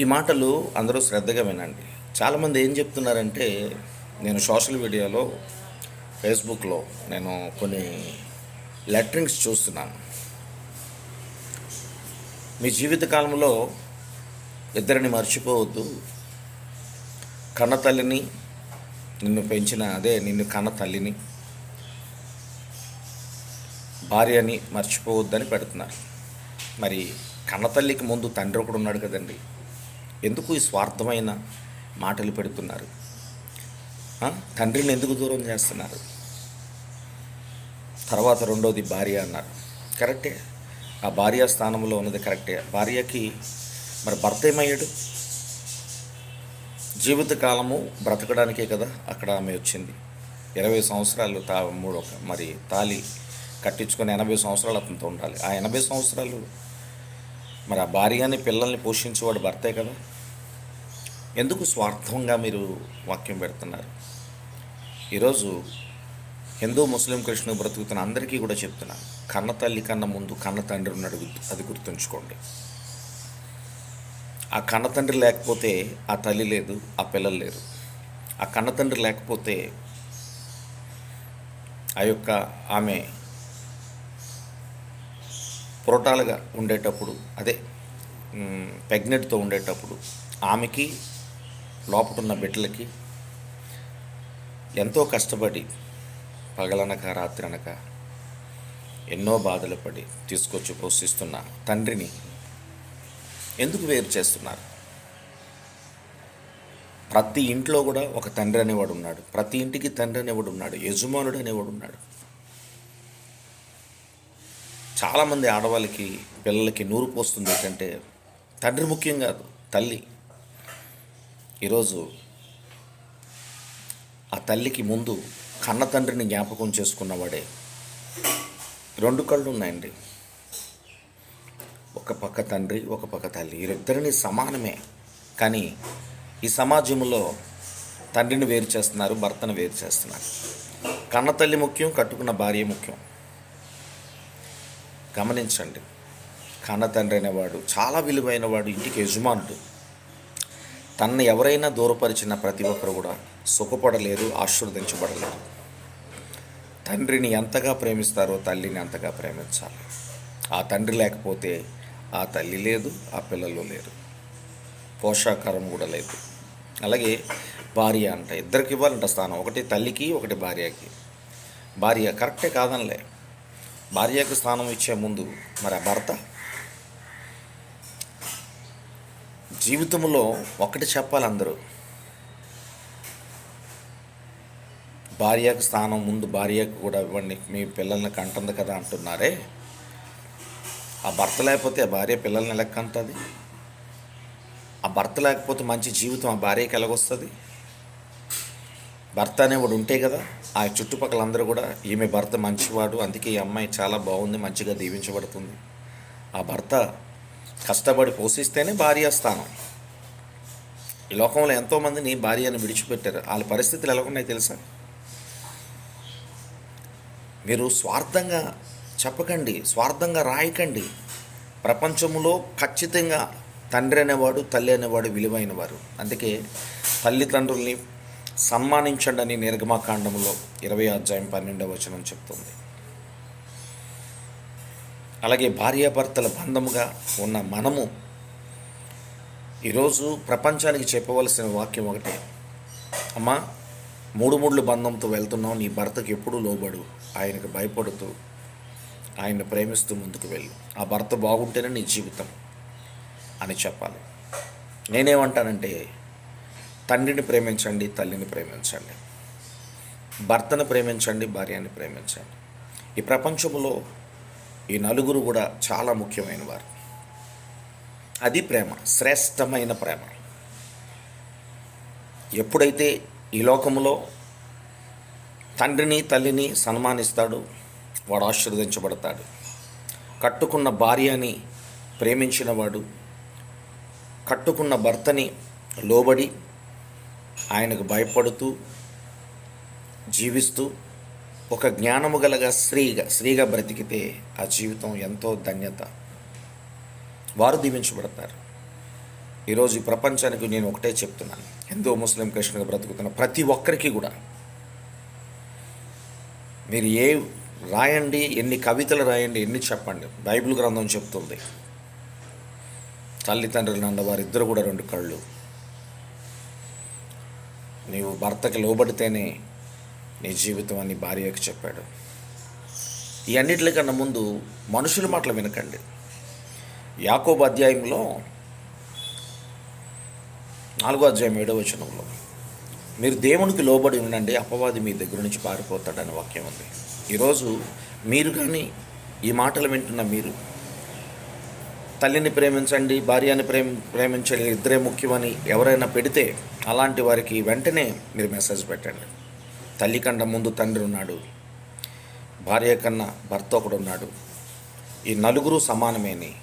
ఈ మాటలు అందరూ శ్రద్ధగా వినండి. చాలామంది ఏం చెప్తున్నారంటే నేను సోషల్ మీడియాలో ఫేస్బుక్లో నేను కొన్ని లెటరింగ్స్ చూస్తున్నాను. మీ జీవితకాలంలో ఇద్దరిని మర్చిపోవద్దు. కన్న తల్లిని నిన్ను పెంచిన అదే నిన్ను కన్న తల్లిని భార్యని మర్చిపోవద్దని పెడుతున్నారు. మరి కన్నతల్లికి ముందు తండ్రి ఒకడు ఉన్నాడు కదండి. ఎందుకు ఈ స్వార్థమైన మాటలు పెడుతున్నారు? తండ్రిని ఎందుకు దూరం చేస్తున్నారు? తర్వాత రెండోది భార్య అన్నారు. కరెక్టే. ఆ భార్య స్థానంలో ఉన్నది కరెక్టే. భార్యకి మరి భర్త ఏమయ్యాడు? జీవితకాలము బ్రతకడానికే కదా అక్కడ ఆమె వచ్చింది. ఇరవై సంవత్సరాలు తా మూడు మరి తాలి కట్టించుకొని ఎనభై సంవత్సరాలు అతనితో ఉండాలి. ఆ ఎనభై సంవత్సరాలు మరి ఆ భార్యని పిల్లల్ని పోషించేవాడు భర్తే కదా? ఎందుకు స్వార్థంగా మీరు వాక్యం పెడుతున్నారు? ఈరోజు హిందూ ముస్లిం క్రిస్టియన్ బ్రతుకుతున్న అందరికీ కూడా చెప్తున్నాను కన్న తల్లి కన్న ముందు కన్న తండ్రి ఉన్నాడు అది గుర్తుంచుకోండి. ఆ కన్న తండ్రి లేకపోతే ఆ తల్లి లేదు ఆ పిల్లలు లేరు. ఆ కన్న తండ్రి లేకపోతే ఆ యొక్క ఆమె పురటాలుగా ఉండేటప్పుడు అదే ప్రెగ్నెంట్తో ఉండేటప్పుడు ఆమెకి లోపటున్న బిడ్డలకి ఎంతో కష్టపడి పగలనక రాత్రి అనక ఎన్నో బాధలు పడి తీసుకొచ్చి పోషిస్తున్న తండ్రిని ఎందుకు వేరు చేస్తున్నారు? ప్రతి ఇంట్లో కూడా ఒక తండ్రి అనేవాడు ఉన్నాడు. ప్రతి ఇంటికి తండ్రి అనేవాడు ఉన్నాడు. యజమానుడు అనేవాడు ఉన్నాడు. చాలామంది ఆడవాళ్ళకి పిల్లలకి నూరు పోస్తుంది ఏంటంటే తండ్రి ముఖ్యం కాదు తల్లి. ఈరోజు ఆ తల్లికి ముందు కన్న తండ్రిని జ్ఞాపకం చేసుకున్నవాడే రెండు కళ్ళు ఉన్నాయండి. ఒక పక్క తండ్రి ఒక పక్క తల్లి. వీరిద్దరిని సమానమే. కానీ ఈ సమాజంలో తండ్రిని వేరు చేస్తున్నారు భర్తను వేరు చేస్తున్నారు. కన్న తల్లి ముఖ్యం కట్టుకున్న భార్య ముఖ్యం. గమనించండి. కన్న తండ్రి అనేవాడు చాలా విలువైన వాడు ఇంటికి యజమానుడు. తనని ఎవరైనా దూరపరిచిన ప్రతి ఒక్కరు కూడా సుఖపడలేరు ఆశీర్వదించబడలేరు. తండ్రిని ఎంతగా ప్రేమిస్తారో తల్లిని అంతగా ప్రేమించాలి. ఆ తండ్రి లేకపోతే ఆ తల్లి లేదు ఆ పిల్లలు లేరు. పోషాకారం కూడా లేదు. అలాగే భార్య అంట ఇద్దరికి ఇవ్వాలంట స్థానం. ఒకటి తల్లికి ఒకటి భార్యకి. భార్య కరెక్టే కాదనిలే. భార్యకు స్థానం ఇచ్చే ముందు మరి ఆ భర్త? జీవితంలో ఒకటి చెప్పాలి అందరూ. భార్యకు స్థానం ముందు భార్యకు కూడా ఇవ్వండి మీ పిల్లల్ని కంటుంది కదా అంటున్నారే. ఆ భర్త లేకపోతే ఆ భార్య పిల్లల్ని ఎలా కంటుంది? ఆ భర్త లేకపోతే మంచి జీవితం ఆ భార్యకి ఎలాగొస్తుంది? భర్త అనేవాడు ఉంటే కదా ఆ చుట్టుపక్కల అందరూ కూడా ఈమె భర్త మంచివాడు అందుకే ఈ అమ్మాయి చాలా బాగుంది మంచిగా దీవించబడుతుంది. ఆ భర్త కష్టపడి పోషిస్తేనే భార్య స్థానం. ఈ లోకంలో ఎంతోమందిని భార్యను విడిచిపెట్టారు. వాళ్ళ పరిస్థితులు ఎలా ఉన్నాయి తెలుసా? మీరు స్వార్థంగా చెప్పకండి స్వార్థంగా రాయకండి. ప్రపంచంలో ఖచ్చితంగా తండ్రి అనేవాడు తల్లి అనేవాడు విలువైన వారు అందుకే తల్లిదండ్రుల్ని సన్మానించండి అని నిర్గమాకాండంలో ఇరవై అధ్యాయం పన్నెండవ వచనం చెప్తుంది. అలాగే భార్యాభర్తల బంధముగా ఉన్న మనము ఈరోజు ప్రపంచానికి చెప్పవలసిన వాక్యం ఒకటే. అమ్మా మూడు మూడుల బంధంతో వెళ్తున్నావు నీ భర్తకి ఎప్పుడూ లోబడు ఆయనకు భయపడుతూ ఆయన్ని ప్రేమిస్తూ ముందుకు వెళ్ళు. ఆ భర్త బాగుంటేనే నీ జీవితం అని చెప్పాలి. నేనేమంటానంటే తండ్రిని ప్రేమించండి తల్లిని ప్రేమించండి. భర్తను ప్రేమించండి భార్యని ప్రేమించండి. ఈ ప్రపంచంలో ఈ నలుగురు కూడా చాలా ముఖ్యమైన వారు. అది ప్రేమ శ్రేష్టమైన ప్రేమ. ఎప్పుడైతే ఈ లోకంలో తండ్రిని తల్లిని సన్మానిస్తాడు వాడు ఆశీర్వదించబడతాడు. కట్టుకున్న భార్యని ప్రేమించినవాడు కట్టుకున్న భర్తని లోబడి ఆయనకు భయపడుతూ జీవిస్తూ ఒక జ్ఞానము గలగా స్త్రీగా స్త్రీగా బ్రతికితే ఆ జీవితం ఎంతో ధన్యత. వారు దీవించబడతారు. ఈరోజు ఈ ప్రపంచానికి నేను ఒకటే చెప్తున్నాను. హిందూ ముస్లిం క్రిస్టియన్గా బ్రతుకుతున్న ప్రతి ఒక్కరికి కూడా మీరు ఏ రాయండి ఎన్ని కవితలు రాయండి ఎన్ని చెప్పండి. బైబిల్ గ్రంథం చెప్తుంది. తల్లిదండ్రులు నన్న వారిద్దరు కూడా రెండు కళ్ళు. నీవు భర్తకి లోబడితేనే నీ జీవితం అని భార్యకు చెప్పాడు. ఈ అన్నిటికన్నా ముందు మనుషుల మాటలు వినకండి. యాకోబ అధ్యాయంలో నాలుగో అధ్యాయం ఏడవ వచనంలో మీరు దేవునికి లోబడి ఉండండి అపవాది మీ దగ్గర నుంచి పారిపోతాడని వాక్యం ఉంది. ఈరోజు మీరు కానీ ఈ మాటలు వింటున్న మీరు తల్లిని ప్రేమించండి భార్యని ప్రేమ ప్రేమించండి ఇద్దరే ముఖ్యమని ఎవరైనా పెడితే అలాంటి వారికి వెంటనే మీరు మెసేజ్ పెట్టండి. తల్లి కన్నా ముందు తండ్రి ఉన్నాడు. భార్య కన్నా భర్త ఒకడు ఉన్నాడు. ఈ నలుగురు సమానమేని.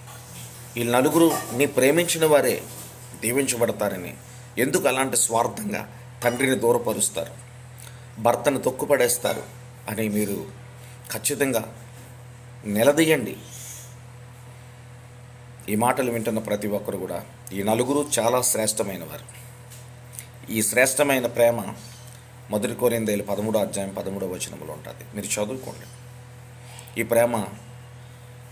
ఈ నలుగురు నీ ప్రేమించిన వారే దీవించబడతారని. ఎందుకు అలాంటి స్వార్థంగా తండ్రిని దూరపరుస్తారు? భర్తను తొక్కుపడేస్తారు అని మీరు ఖచ్చితంగా నిలదీయండి. ఈ మాటలు వింటున్న ప్రతి ఒక్కరు కూడా ఈ నలుగురు చాలా శ్రేష్టమైన వారు ఈ శ్రేష్టమైన ప్రేమ మొదటి కోరిందేలు పదమూడో అధ్యాయం పదమూడో వచనంలో ఉంటుంది. మీరు చదువుకోండి. ఈ ప్రేమ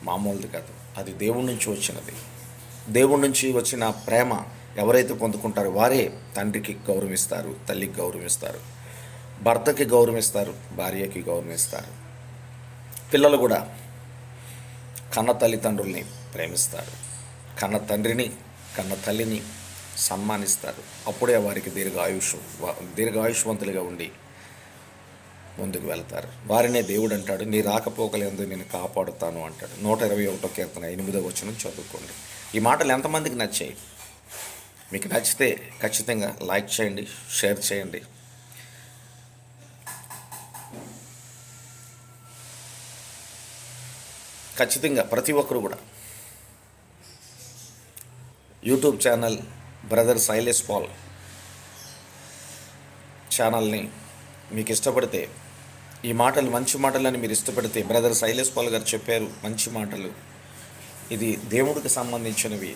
మామూలుది కాదు. అది దేవుడి నుంచి వచ్చినది. దేవుడి నుంచి వచ్చిన ప్రేమ ఎవరైతే పొందుకుంటారో వారే తండ్రికి గౌరవిస్తారు తల్లికి గౌరవిస్తారు భర్తకి గౌరవిస్తారు భార్యకి గౌరవిస్తారు. పిల్లలు కూడా కన్న తల్లిదండ్రుల్ని ప్రేమిస్తారు. కన్న తండ్రిని కన్న తల్లిని సన్మానిస్తారు. అప్పుడే వారికి దీర్ఘాయుష్ దీర్ఘాయుష్వంతులుగా ఉండి ముందుకు వెళ్తారు. వారినే దేవుడు అంటాడు నీ రాకపోకలేందు నేను కాపాడుతాను అంటాడు. నూట ఇరవై ఒకటో కీర్తన ఎనిమిదో వచ్చిన చదువుకోండి. ఈ మాటలు ఎంతమందికి నచ్చాయి? మీకు నచ్చితే ఖచ్చితంగా లైక్ చేయండి షేర్ చేయండి. ఖచ్చితంగా ప్రతి ఒక్కరు కూడా YouTube channel brother Silas Paul ఛానల్ని మీకు ఇష్టపడితే ఈ మాటలు మంచి మాటలని మీరు ఇష్టపడితే బ్రదర్ శైలేష్ పాల్ గారు చెప్పారు మంచి మాటలు. ఇది దేవుడికి సంబంధించినవి.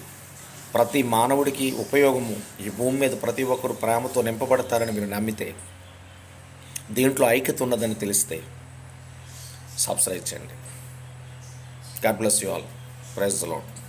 ప్రతి మానవుడికి ఉపయోగము ఈ భూమి మీద ప్రతి ఒక్కరు ప్రేమతో నింపబడతారని మీరు నమ్మితే దీంట్లో ఐక్యత ఉన్నదని తెలిస్తే సబ్స్క్రైబ్ చేయండి. God bless you all praise the Lord